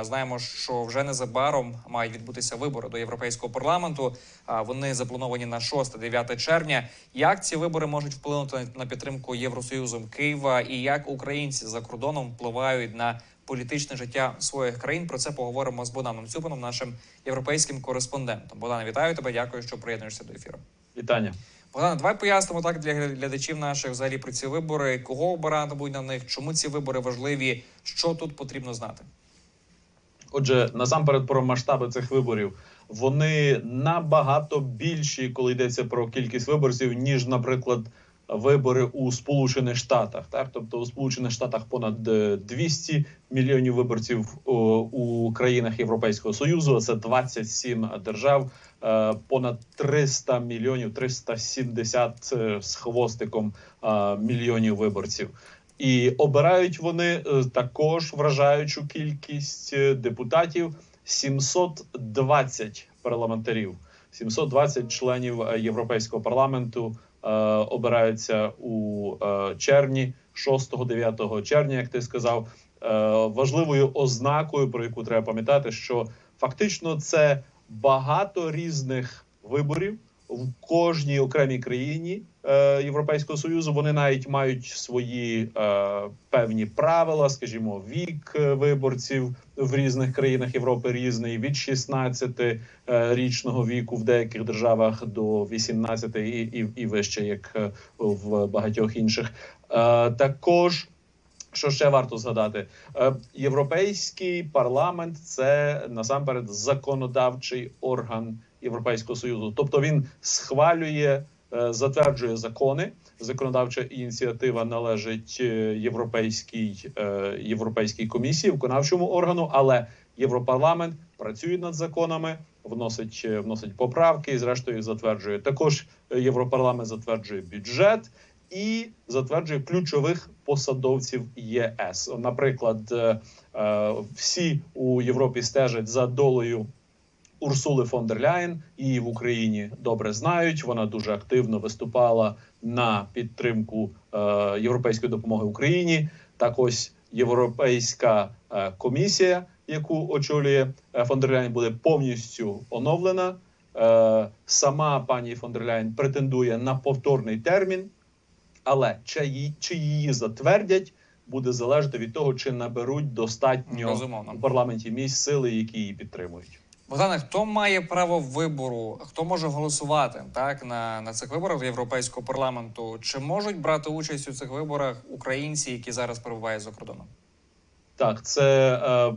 Знаємо, що вже незабаром мають відбутися вибори до європейського парламенту. Вони заплановані на 6-9 червня. Як ці вибори можуть вплинути на підтримку Євросоюзом Києва і як українці за кордоном впливають на політичне життя своїх країн? Про це поговоримо з Богданом Цюпаном, нашим європейським кореспондентом. Богдане, вітаю тебе. Дякую, що приєднуєшся до ефіру. Вітання. Богдане, давай пояснимо так для глядачів наших взагалі про ці вибори, кого обирати будуть на них, чому ці вибори важливі, що тут потрібно знати. Отже, насамперед про масштаби цих виборів. Вони набагато більші, коли йдеться про кількість виборців, ніж, наприклад, вибори у Сполучених Штатах. Так, тобто у Сполучених Штатах понад е, 200 мільйонів виборців у країнах Європейського Союзу. Це 27 держав, е, понад 300 мільйонів, 370 е, з хвостиком е, мільйонів виборців. І обирають вони е, також вражаючу кількість е, депутатів. 720 парламентарів, 720 членів е, Європейського парламенту е, обираються у червні, 6-9 червня, як ти сказав. Е, важливою ознакою, про яку треба пам'ятати, що фактично це багато різних виборів в кожній окремій країні Європейського союзу. Вони навіть мають свої е, певні правила, скажімо, вік е, виборців в різних країнах Європи різний від 16 е, річного віку в деяких державах до 18 і, і, і вище, як е, в багатьох інших. Е, також що ще варто згадати? Е, Європейський парламент це насамперед законодавчий орган Європейського союзу, тобто він схвалює, е, затверджує закони. Законодавча ініціатива належить е, європейській е, європейській комісії, виконавчому органу, але Європарламент працює над законами, вносить е, вносить поправки і зрештою затверджує. Також е, Європарламент затверджує бюджет і затверджує ключових посадовців ЄС. Наприклад, е, е, всі у Європі стежать за долею. Урсули фон дер Ляєн її в Україні добре знають. Вона дуже активно виступала на підтримку е, європейської допомоги Україні. Так ось європейська е, комісія, яку очолює е, фон дер Ляєн, буде повністю оновлена. Е, сама пані фон дер Ляєн претендує на повторний термін, але чи її, чи її затвердять, буде залежати від того, чи наберуть достатньо Безумовно. у парламенті місць сили, які її підтримують. Богдане, хто має право вибору, хто може голосувати так на, на цих виборах європейського парламенту? Чи можуть брати участь у цих виборах українці, які зараз перебувають за кордоном? Так, це е,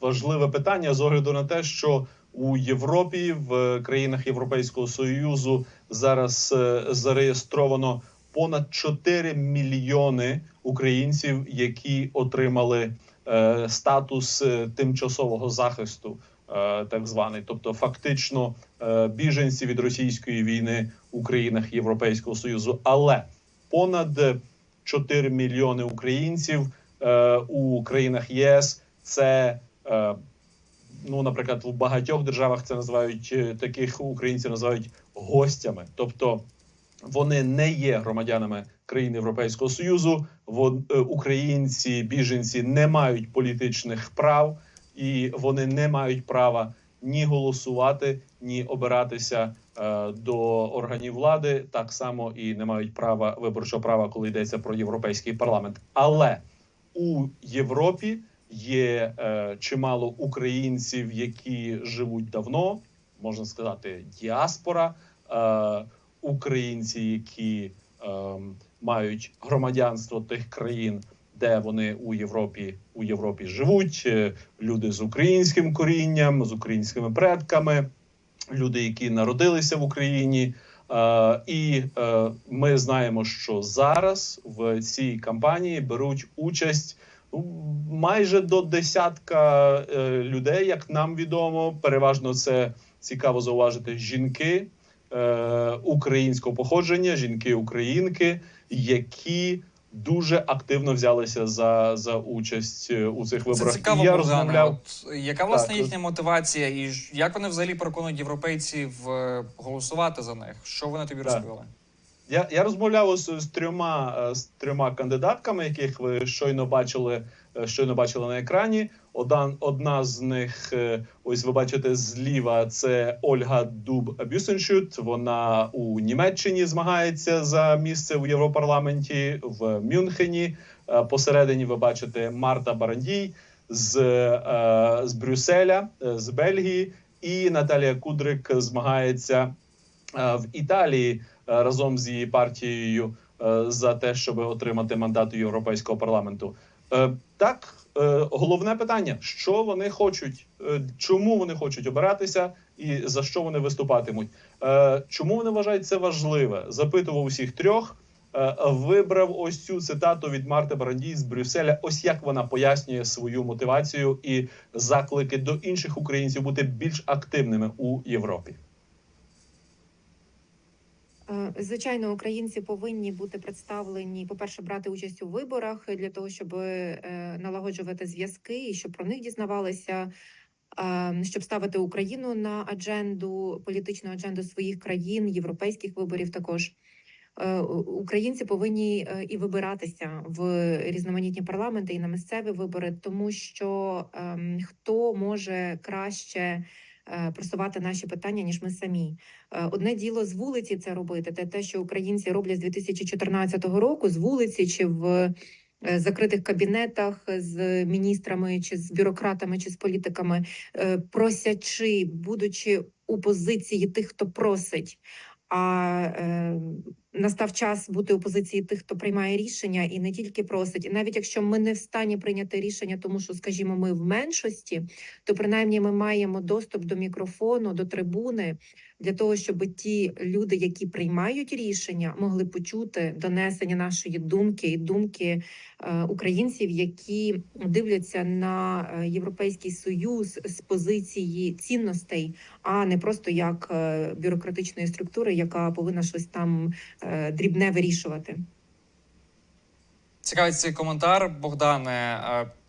важливе питання з огляду на те, що у Європі в країнах Європейського союзу зараз е, зареєстровано понад 4 мільйони українців, які отримали е, статус е, тимчасового захисту, так званий, тобто фактично е, біженці від російської війни у країнах Європейського союзу, але понад 4 мільйони українців е, у країнах ЄС це. Е, Ну, наприклад, в багатьох державах це називають е, таких українців називають гостями, тобто вони не є громадянами країн Європейського Союзу. Е, українці, біженці не мають політичних прав, і вони не мають права ні голосувати, ні обиратися е, до органів влади. Так само і не мають права виборчого права, коли йдеться про європейський парламент. Але у Європі є е, чимало українців, які живуть давно, можна сказати, діаспора, е, українці, які е, мають громадянство тих країн, де вони у Європі у Європі живуть. е, Люди з українським корінням, з українськими предками, люди, які народилися в Україні. Е, і е, ми знаємо, що зараз в цій кампанії беруть участь ну, майже до десятка людей, як нам відомо. Переважно це цікаво зауважити жінки українського походження, жінки-українки, які дуже активно взялися за, за участь е, у цих Це виборах. цікаво, я розмовляв. От яка власне Так, їхня мотивація, і як вони взагалі переконують європейців е, голосувати за них? Що вони тобі Так. розповіли? Я, я розмовляв ось з трьома е, з трьома кандидатками, яких ви щойно бачили, е, щойно бачили на екрані. Одна, одна з них, е, ось ви бачите зліва, це Ольга Дуб Бюсеншют. Вона у Німеччині змагається за місце у Європарламенті в Мюнхені. Посередині ви бачите Марта Барандій з, з Брюсселя, з Бельгії, і Наталія Кудрик змагається в Італії разом з її партією е, за те, щоб отримати мандат Європейського парламенту. Е, Так, е, головне питання: що вони хочуть, е, чому вони хочуть обиратися і за що вони виступатимуть? Е, Чому вони вважають це важливе? Запитував усіх трьох. Е, Вибрав ось цю цитату від Марти Барандій з Брюсселя. Ось як вона пояснює свою мотивацію і заклики до інших українців бути більш активними у Європі. Е, Звичайно, українці повинні бути представлені, по-перше, брати участь у виборах для того, щоб е, налагоджувати зв'язки і щоб про них дізнавалися, е, щоб ставити Україну на адженду, політичну адженду своїх країн, європейських виборів також. Українці повинні і вибиратися в різноманітні парламенти і на місцеві вибори, тому що ем, хто може краще просувати наші питання ніж ми самі. Е, Одне діло з вулиці це робити, те, те, що українці роблять з 2014 року, з вулиці чи в е, закритих кабінетах з міністрами, чи з бюрократами, чи з політиками, е, просячи, будучи у позиції тих, хто просить. А е, настав час бути у позиції тих, хто приймає рішення, і не тільки просить. І навіть якщо ми не в стані прийняти рішення, тому що, скажімо, ми в меншості, то принаймні ми маємо доступ до мікрофону, до трибуни для того, щоб ті люди, які приймають рішення, могли почути донесення нашої думки і думки е, українців, які дивляться на е, європейський союз з позиції цінностей, а не просто як е, бюрократичної структури, яка повинна щось там дрібне вирішувати. Цікавий цей коментар, Богдане.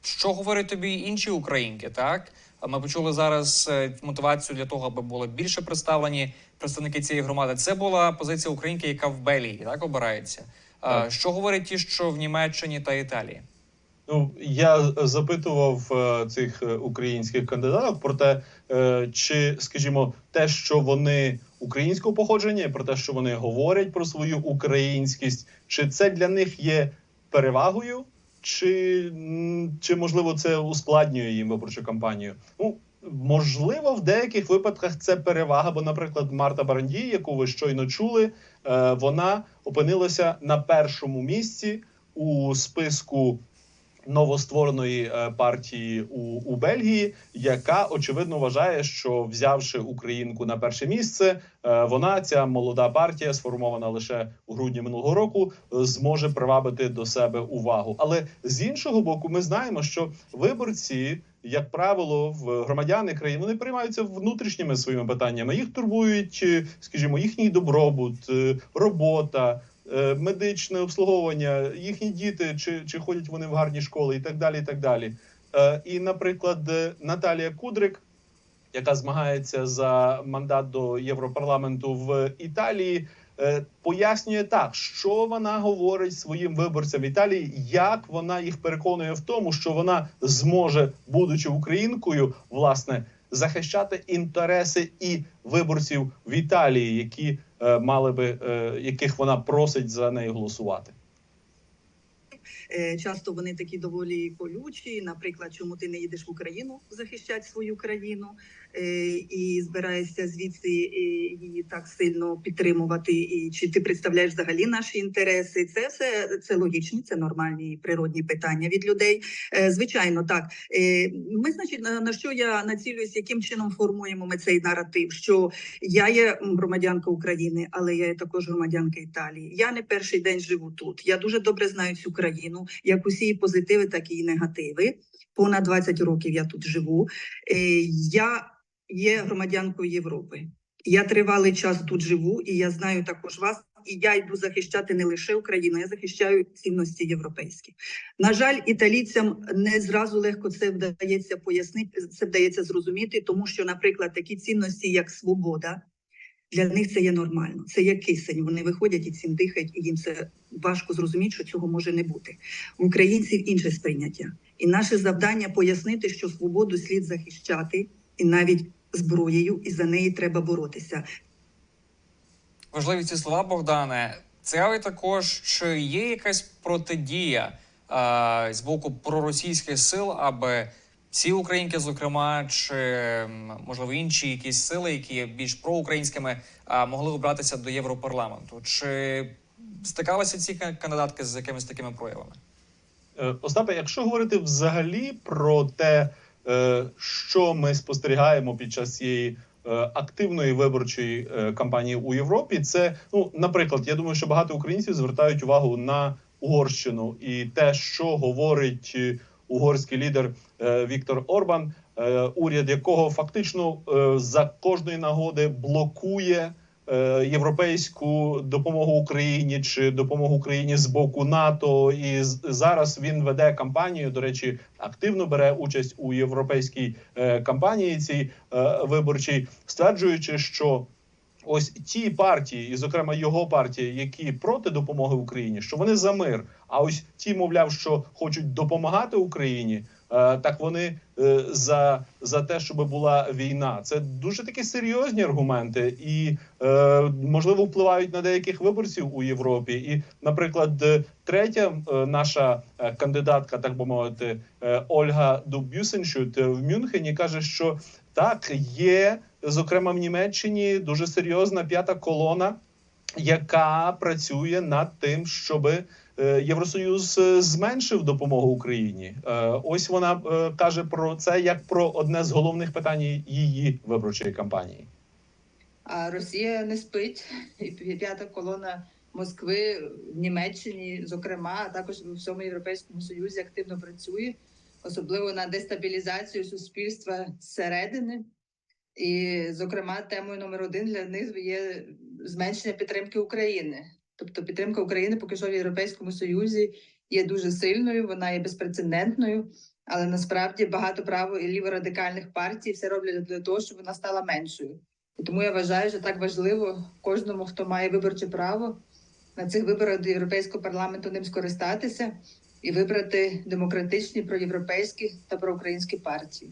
Що говорять тобі інші українки? Так ми почули зараз е, мотивацію для того, аби були більше представлені представники цієї громади. Це була позиція українки, яка в Белгії так обирається. Так. Що говорять ті, що в Німеччині та Італії? Ну я запитував е, цих е, українських кандидатів про те, е, чи, скажімо, те, що вони українського походження, про те, що вони говорять про свою українськість, чи це для них є перевагою, чи, чи можливо це ускладнює їм виборчу кампанію? Ну можливо, в деяких випадках це перевага, бо, наприклад, Марта Барандій, яку ви щойно чули, е, вона опинилася на першому місці у списку новоствореної е, партії у, у Бельгії, яка очевидно вважає, що взявши українку на перше місце, е, вона ця молода партія, сформована лише у грудні минулого року, зможе привабити до себе увагу. Але з іншого боку, ми знаємо, що виборці. Як правило, в громадяни країн вони приймаються внутрішніми своїми питаннями. Їх турбують, е, скажімо, їхній добробут, робота, медичне обслуговування, їхні діти, чи, чи ходять вони в гарні школи, і так далі. І так далі. Е, І, наприклад, е, Наталія Кудрик, яка змагається за мандат до Європарламенту в Італії, е, пояснює так, що вона говорить своїм виборцям Італії, як вона їх переконує в тому, що вона зможе, будучи українкою, власне. Захищати інтереси і виборців в Італії, які е, мали би е, яких вона просить за неї голосувати. Е, Часто вони такі доволі колючі. Наприклад, чому ти не їдеш в Україну захищати свою країну е, і збираєшся звідси е, її так сильно підтримувати? І чи ти представляєш взагалі наші інтереси? Це все це логічні, це нормальні природні питання від людей. Е, Звичайно, так Е, ми, значить, на, що я націлююсь, яким чином формуємо ми цей наратив? Що я є громадянка України, але я є також громадянка Італії. Я не перший день живу тут. Я дуже добре знаю цю країну, як усі її позитиви, так і її негативи. Понад 20 років я тут живу. Е, Я є громадянкою Європи. Я тривалий час тут живу, і я знаю також вас. І я йду захищати не лише Україну, я захищаю цінності європейські. На жаль, італійцям не зразу легко це вдається пояснити, це вдається зрозуміти, тому що, наприклад, такі цінності, як свобода, Для них це є нормально. Це є кисень. Вони виходять і цим дихають, і їм це важко зрозуміти, що цього може не бути. В українців інше сприйняття. І наше завдання пояснити, що свободу слід захищати, і навіть зброєю, і за неї треба боротися. Важливі ці слова, Богдане. Цікавий також, чи є якась протидія а, з боку проросійських сил, аби ці українки, зокрема, чи можливо інші якісь сили, які є більш проукраїнськими, а, могли обратися до Європарламенту? Чи стикалися ці кандидатки з якимись такими проявами? Е, Остапе, якщо говорити взагалі про те, е, що ми спостерігаємо під час цієї е, активної виборчої е, кампанії у Європі, це ну, наприклад, я думаю, що багато українців звертають увагу на Угорщину і те, що говорить е, угорський лідер е, Віктор Орбан, е, уряд якого фактично е, за кожної нагоди блокує е, європейську допомогу Україні чи допомогу Україні з боку НАТО. І зараз він веде кампанію. До речі, активно бере участь у європейській е, кампанії цій е, виборчій, стверджуючи, що. Ось ті партії, і зокрема його партія, які проти допомоги Україні, що вони за мир. А ось ті, мовляв, що хочуть допомагати Україні, е, так вони е, за, за те, щоб була війна. Це дуже такі серйозні аргументи, і е, можливо впливають на деяких виборців у Європі. І, наприклад, е, третя е, наша е, кандидатка, так би мовити, е, Ольга Дубюсеншут е, в Мюнхені каже, що так є, зокрема в Німеччині, дуже серйозна п'ята колона, яка працює над тим, щоб Євросоюз е, зменшив допомогу Україні. Е, Ось вона е, каже про це як про одне з головних питань її виборчої кампанії. А Росія не спить. І п'ята колона Москви в Німеччині, зокрема, а також у всьому Європейському Союзі активно працює, особливо на дестабілізацію суспільства зсередини. І, зокрема, темою номер один для них є зменшення підтримки України. Тобто підтримка України поки що в Європейському Союзі є дуже сильною, вона є безпрецедентною, але насправді багато право і ліворадикальних партій все роблять для того, щоб вона стала меншою. І тому я вважаю, що так важливо кожному, хто має виборче право на цих виборах до Європейського парламенту ним скористатися і вибрати демократичні, проєвропейські та проукраїнські партії.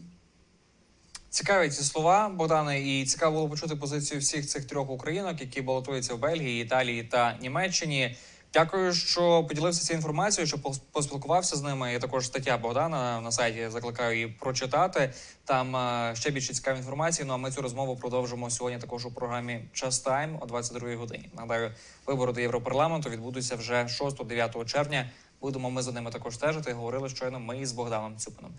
Цікаві ці слова, Богдане, і цікаво було почути позицію всіх цих трьох українок, які балотуються в Бельгії, Італії та Німеччині. Дякую, що поділився цією інформацією, що пос- поспілкувався з ними. Є також стаття Богдана на сайті. Закликаю її прочитати. Там е, ще більше цікавої інформації. Ну а ми цю розмову продовжимо сьогодні. Також у програмі Час Тайм о 22 годині. Нагадаю, вибори до Європарламенту відбудуться вже 6-9 червня. Будемо ми за ними також стежити. Говорили щойно ми із Богданом Цюпином.